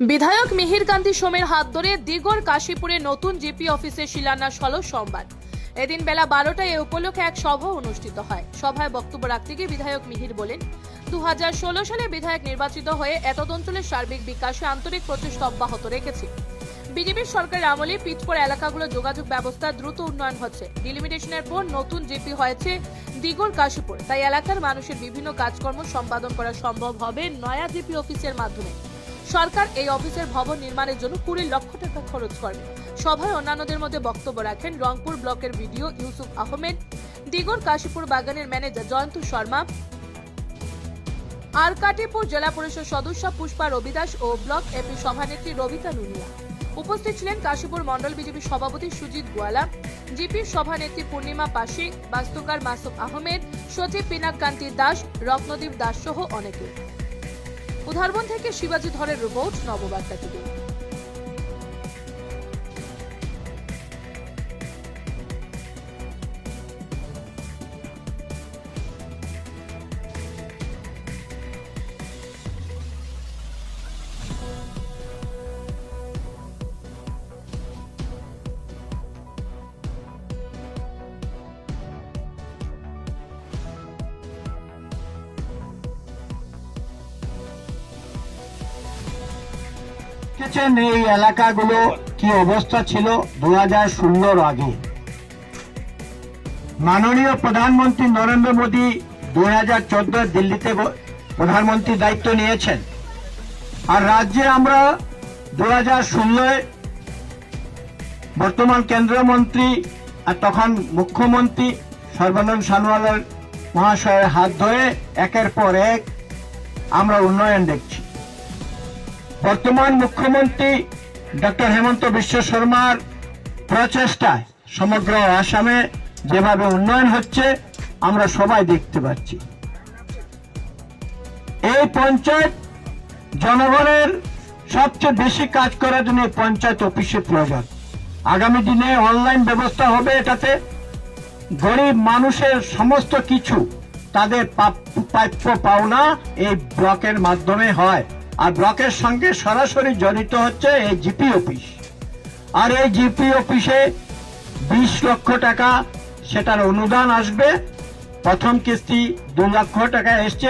বিধায়ক মিহির কান্তি সোমের হাত ধরে দিগর কাশীপুরে নতুন জিপি অফিসের শিলান্যাস হল সোমবার। এদিন বেলা বারোটায় এ উপলক্ষে এক সভা অনুষ্ঠিত হয়। সভায় বক্তব্য রাখতে গিয়ে বিধায়ক মিহির বলেন দু হাজার ষোলো সালে বিধায়ক নির্বাচিত হয়ে এতদ অঞ্চলের সার্বিক বিকাশে আন্তরিক প্রচেষ্টা অব্যাহত রেখেছি। বিজেপির সরকারের আমলে পিচপর এলাকাগুলো যোগাযোগ ব্যবস্থা দ্রুত উন্নয়ন হচ্ছে। ডিলিমিটেশনের পর নতুন জিপি হয়েছে দিগর কাশীপুর। তাই এলাকার মানুষের বিভিন্ন কাজকর্ম সম্পাদন করা সম্ভব হবে নয়া জিপি অফিসের মাধ্যমে। সরকার এই অফিসের ভবন নির্মাণের জন্য কুড়ি লক্ষ টাকা খরচ করবে সভায় অন্যান্যদের মধ্যে বক্তব্য রাখেন রংপুর ব্লকের ভিডিও ইউসুফ আহমেদ, দিগর কাশীপুর বাগানের ম্যানেজার জয়ন্ত শর্মা আর কাটিপুর জেলা পরিষদ সদস্য পুষ্পা রবিদাস ও ব্লক এপি সভানেত্রী রবিতা নুনিয়া। উপস্থিত ছিলেন কাশীপুর মন্ডল বিজেপি সভাপতি সুজিত গোয়ালা জিপির সভানেত্রী পূর্ণিমা পাশি, বাস্তুকার মাসুম আহমেদ, সচিব পিনাক কান্তি দাস, রত্নদীপ দাস সহ অনেকে। উদাহরণ থেকে শিবাজি ধরের রিপোর্ট নববার্তা টিভি। দেখেছেন এই এলাকাগুলো, কি অবস্থা ছিল দু হাজার ষোলোর আগে? মাননীয় প্রধানমন্ত্রী নরেন্দ্র মোদী দু হাজার চোদ্দ দিল্লিতে প্রধানমন্ত্রীর দায়িত্ব নিয়েছেন। আর রাজ্যে আমরা দু হাজার ষোলোয় বর্তমান কেন্দ্রীয় মন্ত্রী আর তখন মুখ্যমন্ত্রী সর্বানন্দ সোনোয়ালের মহাশয়ের হাত ধরে একের পর এক আমরা উন্নয়ন দেখছি। বর্তমান মুখ্যমন্ত্রী ডক্টর হেমন্ত বিশ্ব শর্মার প্রচেষ্টায় সমগ্র আসামে যেভাবে উন্নয়ন হচ্ছে, আমরা সবাই দেখতে পাচ্ছি। এই পঞ্চায়েত জনগণের সবচেয়ে বেশি কাজ করার জন্য পঞ্চায়েত অফিসের প্রয়োজন। আগামী দিনে অনলাইন ব্যবস্থা হবে এটাতে। গরিব মানুষের সমস্ত কিছু তাদের প্রাপ্য পাওনা এই ব্লকের মাধ্যমে হয়। আর ব্লকের সঙ্গে সরাসরি জড়িত হচ্ছে এই জিপি অফিস। আর এই জিপি অফিসে বিশ লক্ষ টাকা সেটার অনুদান আসবে। প্রথম কিস্তি দু লক্ষ টাকা এসছে,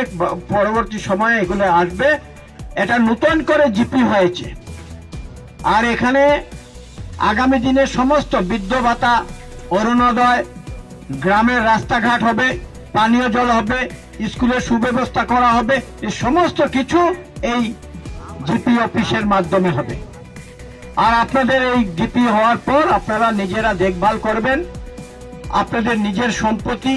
পরবর্তী সময়ে এগুলো আসবে। এটা নতুন করে জিপি হয়েছে। আর এখানে আগামী দিনে সমস্ত বৃদ্ধ ভাতা, অরুণোদয়, গ্রামের রাস্তাঘাট হবে, পানীয় জল হবে, স্কুলের সুব্যবস্থা করা হবে, এই সমস্ত কিছু এই জিপি অফিসের মাধ্যমে হবে। আর আপনাদের এই জিপি হওয়ার পর আপনারা নিজেরা দেখভাল করবেন। আপনাদের নিজের সম্পত্তি।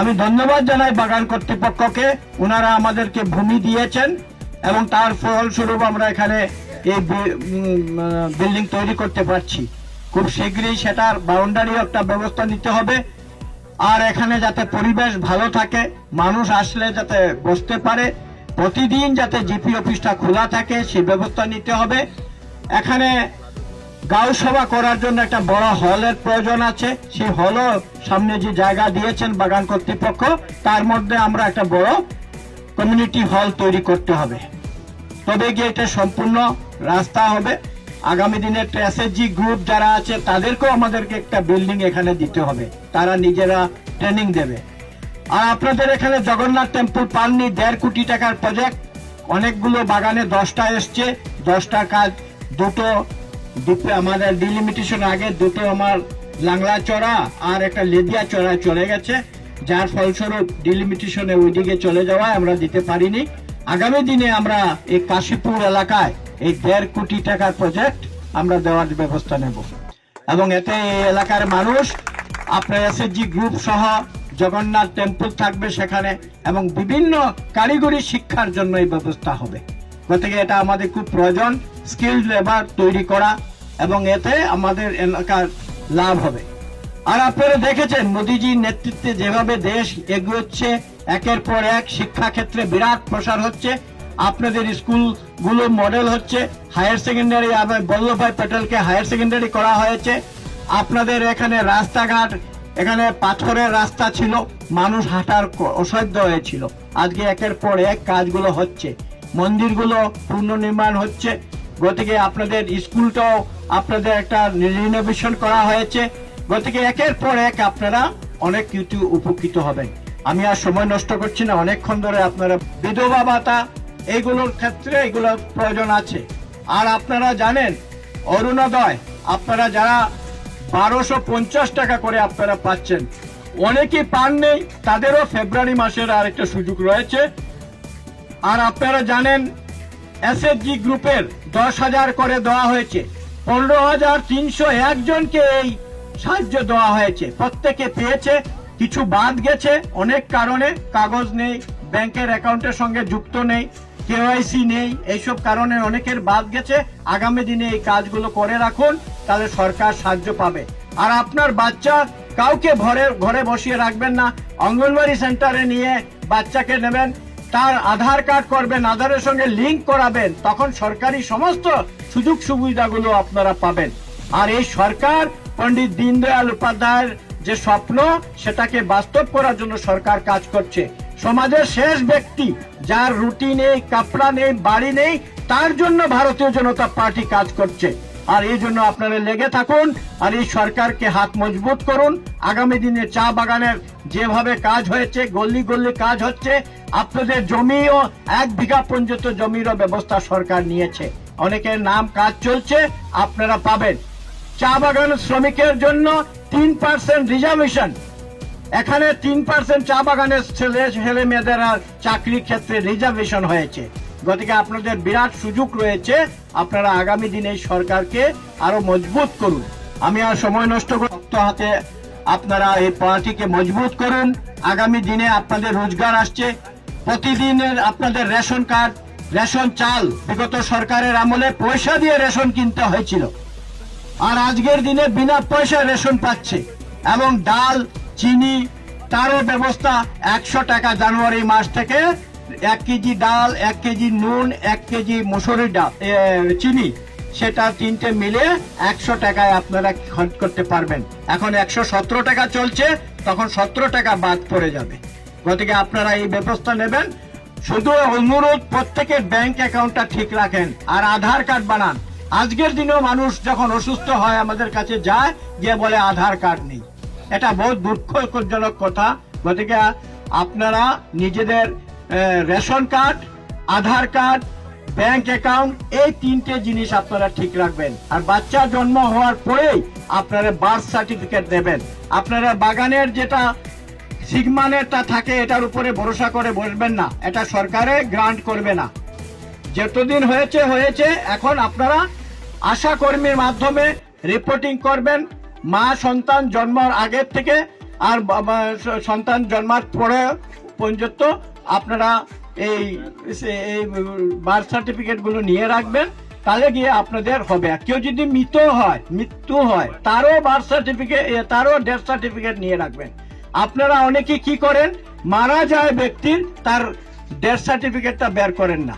আমি ধন্যবাদ জানাই বাগান কর্তৃপক্ষকে। ওনারা আমাদেরকে ভূমি দিয়েছেন এবং তার ফলস্বরূপ আমরা এখানে এই বিল্ডিং তৈরি করতে পারছি। খুব শীঘ্রই সেটার বাউন্ডারি একটা ব্যবস্থা নিতে হবে। আর এখানে যাতে পরিবেশ ভালো থাকে, মানুষ আসলে যাতে বসতে পারে প্রতিদিন যাতে জিপি অফিসটা খোলা থাকে, সে ব্যবস্থা নিতে হবে। এখানে গাঁও সভা করার জন্য একটা বড় হলের প্রয়োজন আছে। সেই হলও সামনে যে জায়গা দিয়েছেন বাগান কর্তৃপক্ষ, তার মধ্যে আমরা একটা বড় কমিউনিটি হল তৈরি করতে হবে। তবে গিয়ে এটা সম্পূর্ণ রাস্তা হবে। আগামী দিনে এসএসজি গ্রুপ যারা আছে, তাদেরকেও আমাদেরকে একটা বিল্ডিং এখানে দিতে হবে। তারা নিজেরা ট্রেনিং দেবে। আর আপনাদের এখানে জগন্নাথ টেম্পল পাননি, দেড় কোটি টাকার প্রজেক্ট অনেকগুলো বাগানে দশটা এসছে, দশটা কাজ। দুটো ডিপে আমাদের ডিলিমিটেশন আগে, দুটো আমার লাংলা চড়া আর একটা লেদিয়া চড়া চলে গেছে। যার ফলস্বরূপ ডিলিমিটেশনে ওইদিকে চলে যাওয়ায় আমরা দিতে পারিনি। আগামী দিনে আমরা এই কাশীপুর এলাকায় এই দেড় কোটি টাকার প্রজেক্ট আমরা দেওয়ার ব্যবস্থা নেব। এবং এতে এই এলাকার মানুষ, আপনার এসএসজি গ্রুপ সহ জগন্নাথ টেম্পল থাকবে সেখানে এবং বিভিন্ন কারিগরি শিক্ষার জন্য এই ব্যবস্থা হবে। গতিকে এটা আমাদের খুব প্রয়োজন স্কিল লেবার তৈরি করা এবং এতে আমাদের এলাকার লাভ হবে। আর আপনারা দেখেছেন মোদিজির নেতৃত্বে যেভাবে দেশ এগোচ্ছে, একের পর এক শিক্ষা ক্ষেত্রে বিরাট প্রসার হচ্ছে, আপনাদের স্কুলগুলো মডেল হচ্ছে হায়ার সেকেন্ডারি বল্লভভাই প্যাটেলকে হায়ার সেকেন্ডারি করা হয়েছে। আপনাদের এখানে রাস্তাঘাট এখানে পাথরের রাস্তা ছিল, মানুষ হাঁটার অসাধ্য হয়েছিল। আজকে একের পর এক কাজগুলো হচ্ছে। মন্দিরগুলো পুনর্নির্মাণ হচ্ছে। গতিকে আপনাদের স্কুলটাও আপনাদের একটা রিনোভেশন করা হয়েছে। গতিকে একের পর এক আপনারা অনেক কিছু উপকৃত হবেন। আমি আর সময় নষ্ট করছি না, অনেকক্ষণ ধরে আপনারা বিধবা ভাতা, এইগুলোর ক্ষেত্রে এগুলোর প্রয়োজন আছে। আর আপনারা জানেন, অরুণোদয়, আপনারা যারা বারোশো পঞ্চাশ টাকা করে আপনারা পাচ্ছেন। অনেকেই পান নেই, তাদেরও ফেব্রুয়ারি মাসের আরেকটা সুযোগ রয়েছে। আর আপনারা জানেন এসএসজি গ্রুপের দশ হাজার করে দেওয়া হয়েছে। পনেরো হাজার তিনশো একজনকে এই সাহায্য দেওয়া হয়েছে। প্রত্যেকে পেয়েছে, কিছু বাদ গেছে। অনেক কারণে কাগজ নেই, ব্যাংকের অ্যাকাউন্টের সঙ্গে যুক্ত নেই কেওয়াইসি নেই, এইসব কারণে অনেকের বাদ গেছে। আগামী দিনে এই কাজগুলো করে রাখুন। তাহলে সরকার সাহায্য পাবে। আর আপনার বাচ্চা কাউকে ঘরে ঘরে বসিয়ে রাখবেন না অঙ্গনবাড়ি সেন্টারে নিয়ে বাচ্চাকে নেবেন, তার আধার কার্ড করবেন, আধারের সঙ্গে লিংক করাবেন, তখন সরকারি সমস্ত সুযোগ সুবিধাগুলো আপনারা পাবেন। আর এই সরকার পণ্ডিত দীনদয়াল উপাধ্যায়ের যে স্বপ্ন, সেটাকে বাস্তব করার জন্য সরকার কাজ করছে। সমাজের শেষ ব্যক্তি, যার রুটি নেই, কাপড়া নেই, বাড়ি নেই, তার জন্য ভারতীয় জনতা পার্টি কাজ করছে। আর এই জন্য আপনারা লেগে থাকুন আর এই সরকারকে হাত মজবুত করুন। আগামী দিনে চা বাগানের যেভাবে কাজ হয়েছে গল্লি গল্লি কাজ হচ্ছে, আপনাদের জমিও এক বিঘা পর্যন্ত জমিরও ব্যবস্থা সরকার নিয়েছে। অনেকের নাম কাজ চলছে, আপনারা পাবেন। চা বাগান শ্রমিকের জন্য তিন পার্সেন্ট রিজার্ভেশন। এখানে তিন পার্সেন্ট চা বাগানের ছেলে ছেলে মেয়েদের চাকরির ক্ষেত্রে রিজার্ভেশন হয়েছে। গতিকে আপনাদের বিরাট সুযোগ রয়েছে। আপনারা আগামী দিনে এই সরকারকে আরও মজবুত করুন। আমি আর সময় নষ্ট করে শক্ত হাতে আপনারা এই পার্টিকে মজবুত করুন। আগামী দিনে আপনাদের রোজগার আসছে। প্রতিদিনের আপনাদের রেশন কার্ড, রেশন চাল বিগত সরকারের আমলে পয়সা দিয়ে রেশন কিনতে হয়েছিল। আর আজকের দিনে বিনা পয়সায় রেশন পাচ্ছে এবং ডাল, চিনি তারও ব্যবস্থা একশো টাকা জানুয়ারি মাস থেকে এক কেজি ডাল, এক কেজি নুন, এক কেজি মুসুরির ডাল চিনি, সেটা তিনটে মিলে একশো টাকায় আপনারা খরচ করতে পারবেন। এখন একশো সতেরো টাকা চলছে, তখন সতেরো টাকা বাদ পড়ে যাবে। গতিকে আপনারা এই ব্যবস্থা নেবেন। শুধু অনুরোধ, প্রত্যেকের ব্যাংক অ্যাকাউন্টটা ঠিক রাখেন আর আধার কার্ড বানান। আজকের দিনেও মানুষ যখন অসুস্থ হয়, আমাদের কাছে যায়, গিয়ে বলে আধার কার্ড নেই। এটা বহুত দুঃখজনক কথা। গতিকে আপনারা নিজেদের ration card, Aadhaar card, bank account, এই তিনটে জিনিস আপনারা ঠিক রাখবেন। আর বাচ্চা জন্ম হওয়ার পরেই আপনারা বার্থ সার্টিফিকেট দেবেন। আপনারা বাগানের যেটা সিগমানেরটা থাকে, এটার উপরে ভরসা করে বসবেন না। এটা সরকারে গ্রান্ট করবে না। যতদিন হয়েছে হয়েছে, এখন আপনারা আশা কর্মীর মাধ্যমে রিপোর্টিং করবেন, মা সন্তান জন্মার আগের থেকে, আর সন্তান জন্মার পরে পর্যন্ত আপনারা এই এই বার্থ সার্টিফিকেটগুলো নিয়ে রাখবেন, তাহলে গিয়ে আপনাদের হবে। কেউ যদি মৃত হয়, মৃত্যু হয়, তারও বার্থ সার্টিফিকেট তারও ডেথ সার্টিফিকেট নিয়ে রাখবেন। আপনারা অনেকে কি করেন? মারা যায় ব্যক্তির, তার ডেথ সার্টিফিকেটটা বের করেন না।